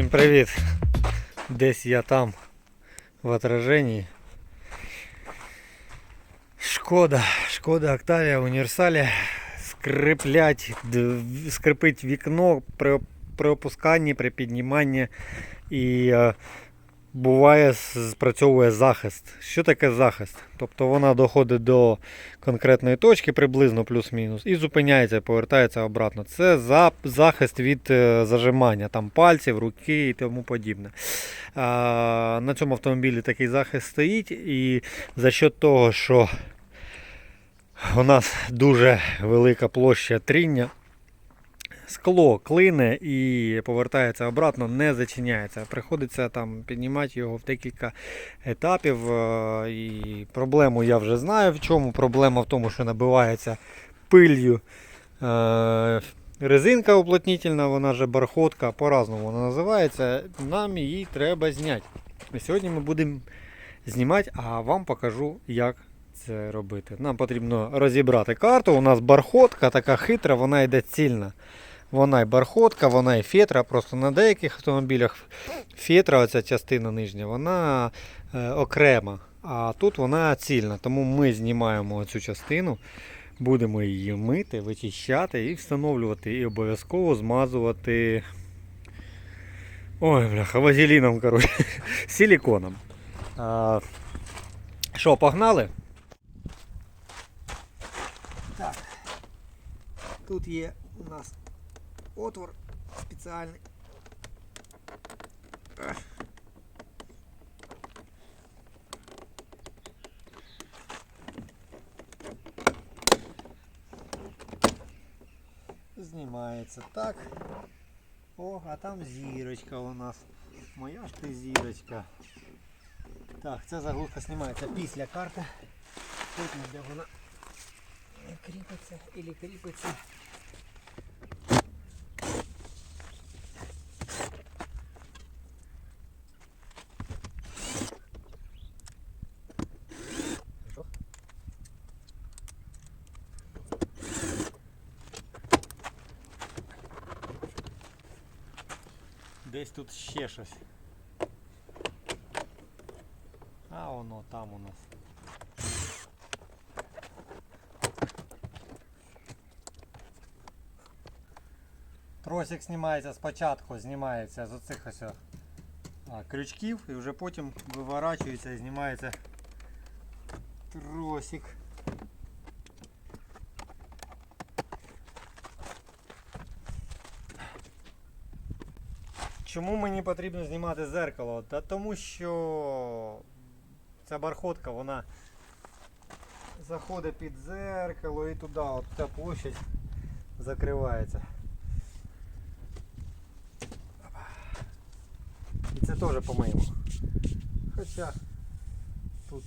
Всім привіт! Десь я там в отраженні. Шкода, шкода Октавія універсалі. Скриплять, д- скрипить вікно при, при опусканні, при підніманні і е, буває спрацьовує захист. Що таке захист? Тобто вона доходить до конкретної точки, приблизно плюс-мінус, і зупиняється, повертається обратно. Це за, захист від е, зажимання там, пальців, руки і тому подібне. На цьому автомобілі такий захист стоїть, і за счет того, що у нас дуже велика площа тріння, скло клине і повертається обратно, не зачиняється. Приходиться там піднімати його в декілька етапів. е, І проблему я вже знаю в чому. Проблема в тому, що набивається пилью е, резинка уплотнительна, вона же бархотка, по-разному вона називається. Нам її треба зняти. Сьогодні ми будемо знімати, а вам покажу, як це робити. Нам потрібно розібрати карту. У нас бархотка така хитра, вона йде цільна. Вона і бархотка, вона і фетра. Просто на деяких автомобілях фетра, оця частина нижня, вона е, окрема. А тут вона цільна. Тому ми знімаємо цю частину, будемо її мити, вичищати і встановлювати. І обов'язково змазувати. Ой, бляха, вазеліном, коротше, силіконом. Що, погнали? Так. Тут є у нас отвор спеціальний. Ех. Знімається так. О, а там зірочка у нас. Моя ж ти зірочка. Так, ця заглушка знімається після карти. Потім де вона кріпиться или кріпиться. Десь тут ще щось. А воно там у нас. Тросик знімається спочатку, знімається з оцих ось о, а, крючків і вже потім виворачується і знімається тросик. Чому мені потрібно знімати зеркало? Та тому що ця бархотка, вона заходить під зеркало і туди, от ця площадь закривається. І це теж помиємо. Хоча тут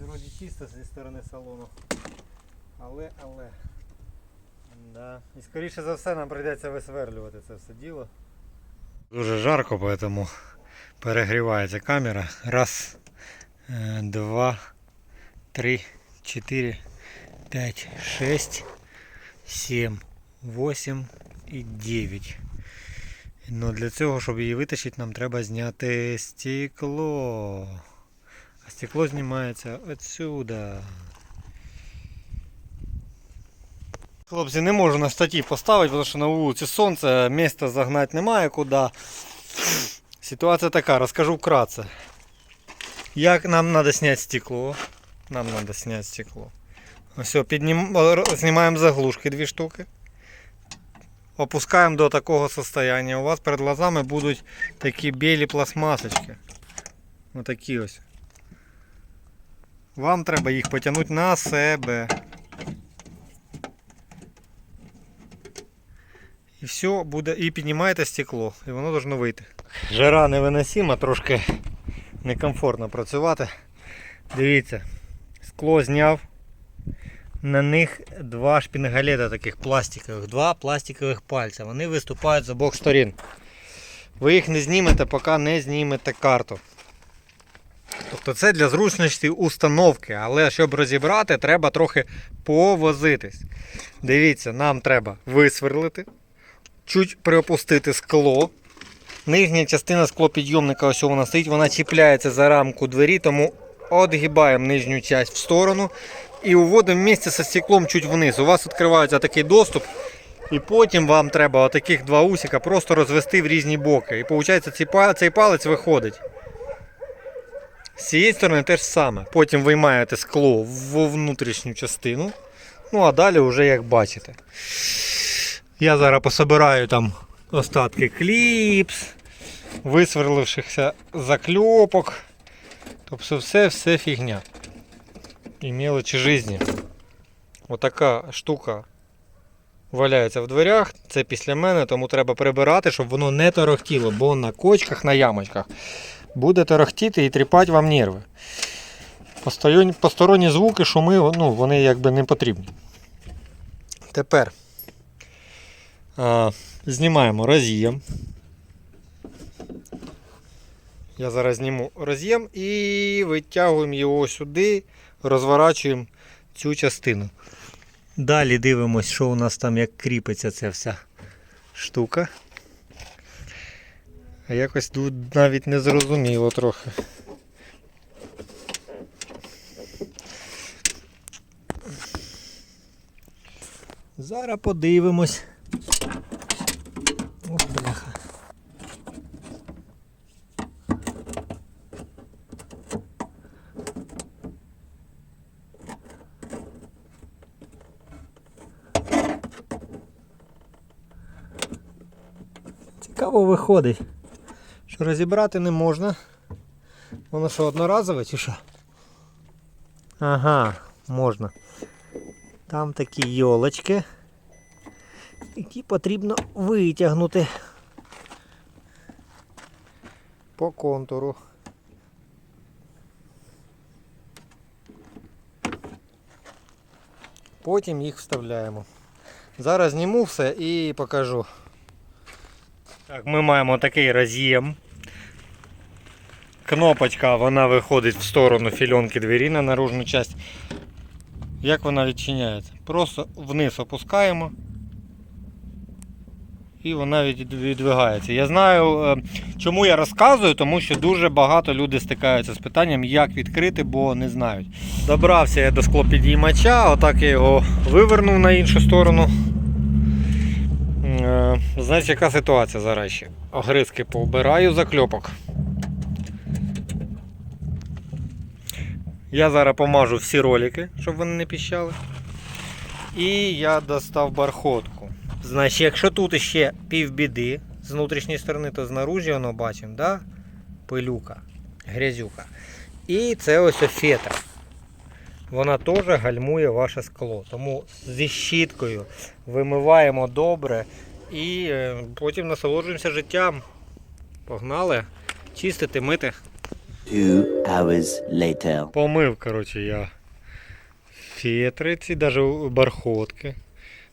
вроді чисто зі сторони салону. Але, але. Да. І скоріше за все нам прийдеться висверлювати це все діло. Дуже жарко, поэтому перегрівається камера. Раз, е, два, три, чотири, п'ять, шесть, сім, вісім і дев'ять. Ну для цього, щоб її витащити, нам треба зняти стекло. А стекло знімається отсюда. Хлопці, не можу на штатив поставити, тому що на вулиці сонце, міста загнати немає куди. Ситуація така, розкажу вкратце. Як нам треба зняти стекло? Нам треба зняти стекло. Все, піднім... знімаємо заглушки дві штуки. Опускаємо до такого состояния. У вас перед глазами будуть такі білі пластмасочки. Отакі ось. Вам треба їх потягнути на себе. І все буде. І піднімаєте стекло, і воно должно вийти. Жара невиносима, трошки некомфортно працювати. Дивіться, скло зняв. На них два шпінгалета таких пластикових, два пластикових пальця. Вони виступають з обох сторін. Ви їх не знімете, поки не знімете карту. Тобто це для зручності установки, але щоб розібрати, треба трохи повозитись. Дивіться, нам треба висверлити, чуть приопустити скло, Нижня частина склопідйомника, ось вона стоїть, вона чіпляється за рамку двері, тому відгибаємо нижню часть в сторону і уводимо місце зі стеклом чуть вниз. У вас відкривається такий доступ. І потім вам треба отаких два усика просто розвести в різні боки. І виходить, цей, палець виходить. З цієї сторони теж саме. Потім виймаєте скло в внутрішню частину. Ну а далі вже як бачите. Я зараз пособираю там остатки кліпс, висверлившихся закльопок. Тобто все, все фігня. І мелочі житті. Отака штука валяється в дверях. Це після мене, тому треба прибирати, щоб воно не торохтіло, бо на кочках, на ямочках буде торохтіти і тріпати вам нерви. Посторонні, звуки, шуми, ну, вони якби не потрібні. Тепер знімаємо роз'єм. Я зараз зніму роз'єм і витягуємо його сюди, розворачуємо цю частину. Далі дивимось, що у нас там як кріпиться ця вся штука. А якось навіть не зрозуміло трохи. Зараз подивимось. О, бляха. Цікаво виходить, що розібрати не можна. Воно що, одноразове чи що? Ага, можна. Там такі йолочки, які потрібно витягнути по контуру. Потім їх вставляємо. Зараз зніму все і покажу. Так, ми маємо такий роз'єм. Кнопочка, вона виходить в сторону фільонки двері на наружну часть. Як вона відчиняється? Просто вниз опускаємо. І вона від- віддвигається. Я знаю, е, чому я розказую, тому що дуже багато людей стикаються з питанням, як відкрити, бо не знають. Добрався я до склопідіймача, отак я його вивернув на іншу сторону. Е, Знаєш, яка ситуація зараз ще? Огризки повбираю закльопок. Я зараз помажу всі ролики, щоб вони не піщали. І я достав бархотку. Значить, якщо тут ще півбіди з внутрішньої сторони, то знаружі воно бачимо, да? пилюка, грязюка. І це ось фетра. Вона теж гальмує ваше скло. Тому зі щіткою вимиваємо добре і е, потім насолоджуємося життям. Погнали чистити, мити. Two hours later. Помив, коротше, я фетри, ці навіть бархотки.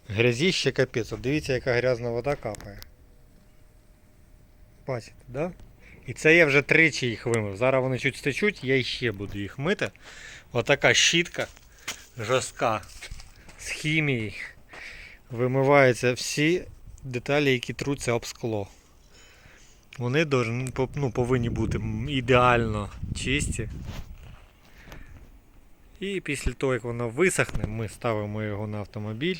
Грязіще капець. От дивіться, яка грязна вода капає. Бачите, да? І це я вже тричі їх вимив. Зараз вони чуть стечуть, я ще буду їх мити. Отака щітка жорстка з хімії. Вимиваються всі деталі, які труться об скло. Вони должны, ну, повинні бути ідеально чисті. І після того, як воно висохне, ми ставимо його на автомобіль.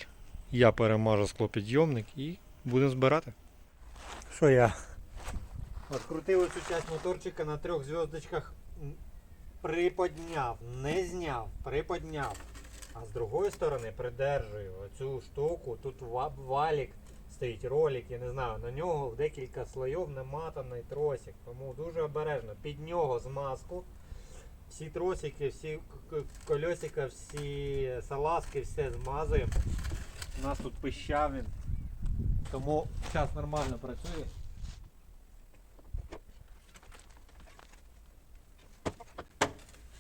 Я перемажу склопідйомник і будемо збирати. Що я? Открутив оцю часть моторчика на трьох зв'язочках. Приподняв, не зняв, приподняв. А з другої сторони придержую оцю штуку. Тут валік стоїть ролик, я не знаю, на нього в декілька слоїв наматаний тросик. Тому дуже обережно. Під нього змазку. Всі тросики, всі кольосика, всі салазки, все змазуємо. У нас тут пищав він. Тому зараз нормально працює.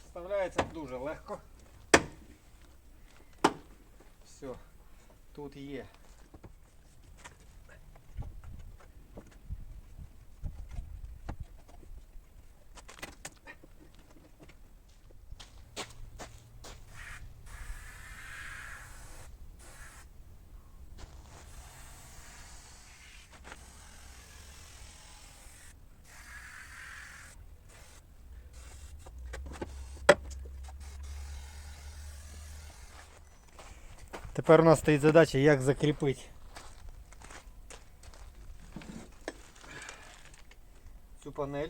Вставляється дуже легко. Все, тут є. Тепер у нас стоїть задача, як закріпити. Цю панель.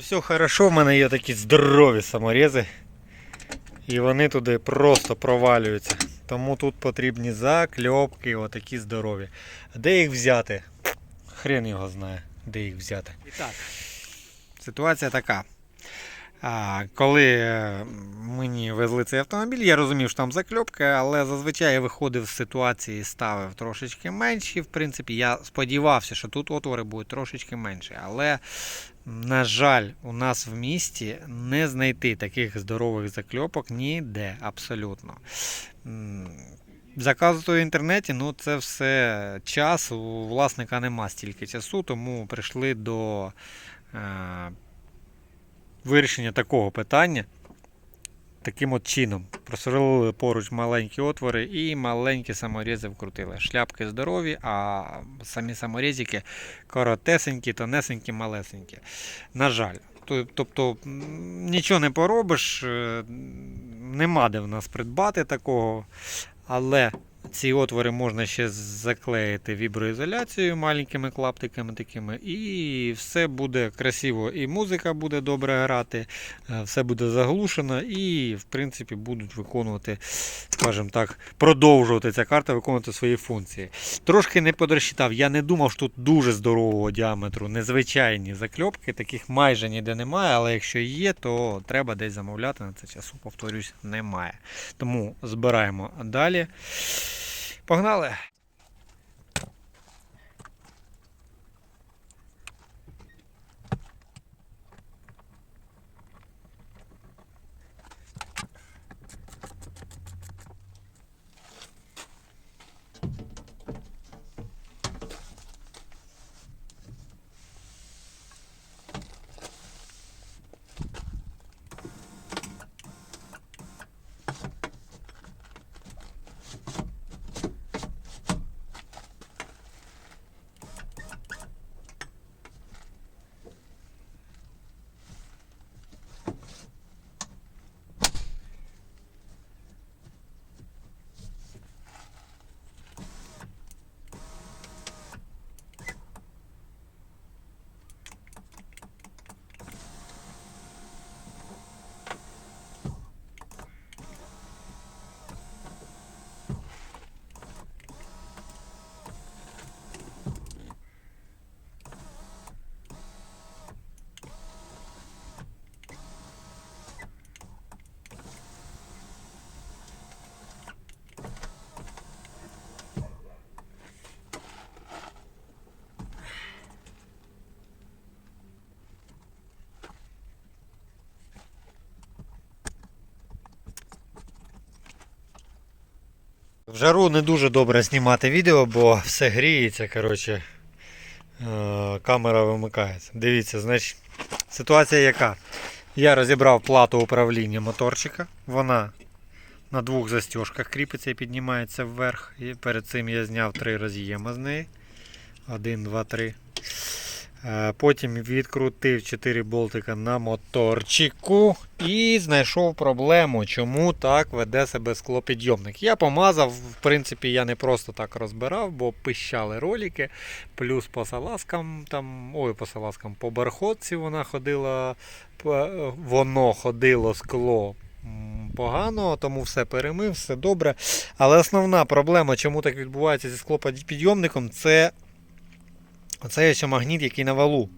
Все хорошо, в мене є такі здорові саморези. І вони туди просто провалюються. Тому тут потрібні закльопки, отакі здорові. Де їх взяти? Хрен його знає, де їх взяти. І так, ситуація така. А, коли е, мені везли цей автомобіль, я розумів, що там закльопка, але зазвичай я виходив з ситуації, ставив трошечки менші. В принципі, я сподівався, що тут отвори будуть трошечки менші. Але, на жаль, у нас в місті не знайти таких здорових закльопок ніде абсолютно. Заказувати в інтернеті, ну це все час. У власника нема стільки часу, тому прийшли до е, вирішення такого питання. Таким от чином. Просверлили поруч маленькі отвори і маленькі саморізи вкрутили. Шляпки здорові, а самі саморізики коротесенькі, тонесенькі, малесенькі. На жаль. Тобто нічого не поробиш, е, нема де в нас придбати такого. Але ці отвори можна ще заклеїти віброізоляцією маленькими клаптиками такими, і все буде красиво. І музика буде добре грати, е, все буде заглушено, і в принципі будуть виконувати, скажімо так, продовжувати ця карта виконувати свої функції. Трошки не подрозчитав, я не думав, що тут дуже здорового діаметру, незвичайні закльопки, таких майже ніде немає, але якщо є, то треба десь замовляти на це часу, повторюсь, немає. Тому збираємо далі. Погнали! Жару не дуже добре знімати відео, бо все гріється, коротше, е, камера вимикається. Дивіться, значить, ситуація яка? Я розібрав плату управління моторчика. Вона на двох застіжках кріпиться і піднімається вверх. І перед цим я зняв три роз'єми з неї. Один, два, три. Е, Потім відкрутив 4 болтика на моторчику і знайшов проблему, чому так веде себе склопідйомник. Я помазав, в принципі, я не просто так розбирав, бо пищали ролики. Плюс по салазкам, там, ой, по салазкам, по барходці вона ходила, воно ходило скло. Погано, тому все перемив, все добре. Але основна проблема, чому так відбувається зі склопідйомником, це Оцей ось магніт, який на валу.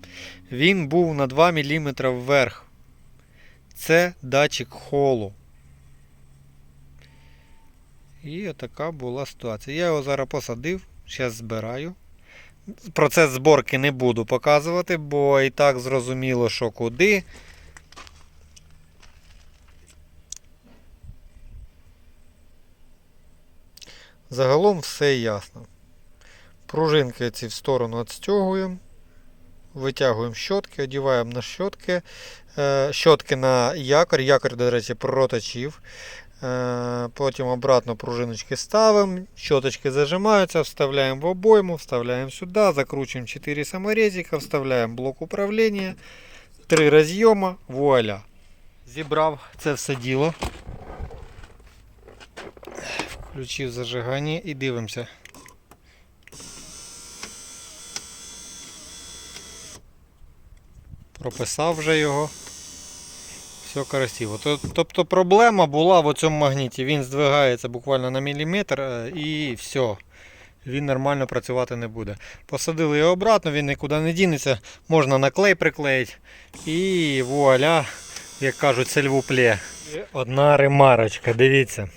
Він був на 2 мм вверх. Це датчик холу. І отака була ситуація. Я його зараз посадив, зараз збираю. Процес зборки не буду показувати, бо і так зрозуміло, що куди. Загалом все ясно. Пружинки ці в сторону відстягуємо. Витягуємо щотки, одіваємо на щотки. Е, Щотки на якорь. Якорь, до речі, проточив. Е, Потім обратно пружиночки ставимо, щоточки зажимаються, вставляємо в обойму, вставляємо сюди, закручуємо 4 саморезика, вставляємо блок управління, 3 роз'єма, вуаля. Зібрав це все діло. Включив зажигання і дивимося. Прописав вже його. Все красиво. Тобто проблема була в цьому магніті. Він здвигається буквально на міліметр е, і все. Він нормально працювати не буде. Посадили його обратно, він нікуди не дінеться. Можна на клей приклеїти. І вуаля, як кажуть, сельвуплє. Одна ремарочка, дивіться.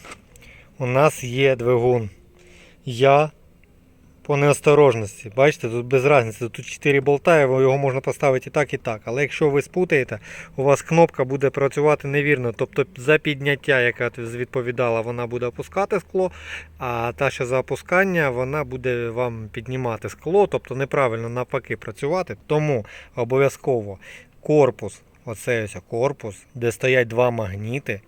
У нас є двигун. Я по неосторожності. Бачите, тут без різниці. Тут 4 болта, його можна поставити і так, і так. Але якщо ви спутаєте, у вас кнопка буде працювати невірно. Тобто за підняття, яка відповідала, вона буде опускати скло, а та, що за опускання, вона буде вам піднімати скло, тобто неправильно навпаки працювати. Тому обов'язково корпус, оцей ось корпус, де стоять два магніти,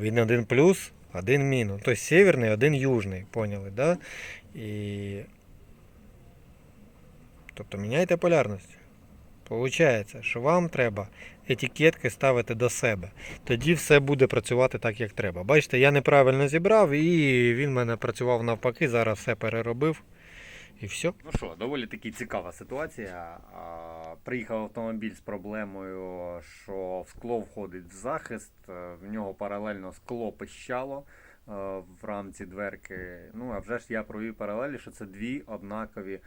він один плюс, один мінус. Тобто северний, один южний. Поняли, да? І... Тобто міняйте полярність. Получається, що вам треба етикетки ставити до себе. Тоді все буде працювати так, як треба. Бачите, я неправильно зібрав і він мене працював навпаки, зараз все переробив. І все. Ну що, доволі таки цікава ситуація. Приїхав автомобіль з проблемою, що в скло входить в захист, е, в нього паралельно скло пищало е, в рамці дверки. Ну, а вже ж я провів паралелі, що це дві однакові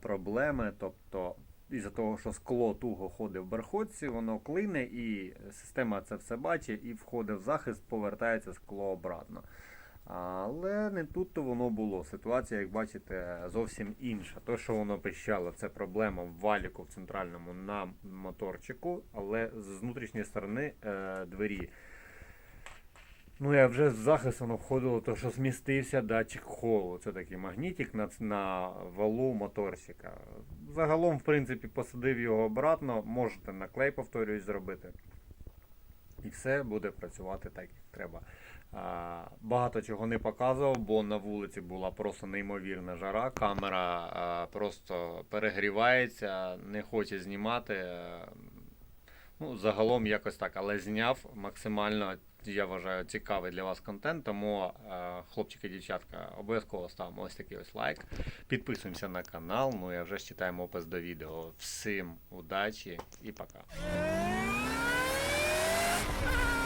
проблеми. Тобто, із-за того, що скло туго ходить в барходці, воно клине, і система це все бачить і входить в захист, повертається скло обратно. Але не тут то воно було. Ситуація, як бачите, зовсім інша. То, що воно пищало, це проблема в валіку в центральному на моторчику, але з внутрішньої сторони е, двері. Ну, я вже з захист воно входило, то що змістився датчик холу. Це такий магнітик на, на валу моторчика. Загалом, в принципі, посадив його обратно, можете на клей, повторюсь, зробити. І все буде працювати так, як треба. Багато чого не показував, бо на вулиці була просто неймовірна жара. Камера просто перегрівається, не хоче знімати. Ну, загалом якось так, але зняв максимально, я вважаю, цікавий для вас контент. Тому, хлопчики, дівчатка, обов'язково ставимо ось такий ось лайк. Підписуємося на канал. Ну і вже читаємо опис до відео. Всім удачі і пока. Ah!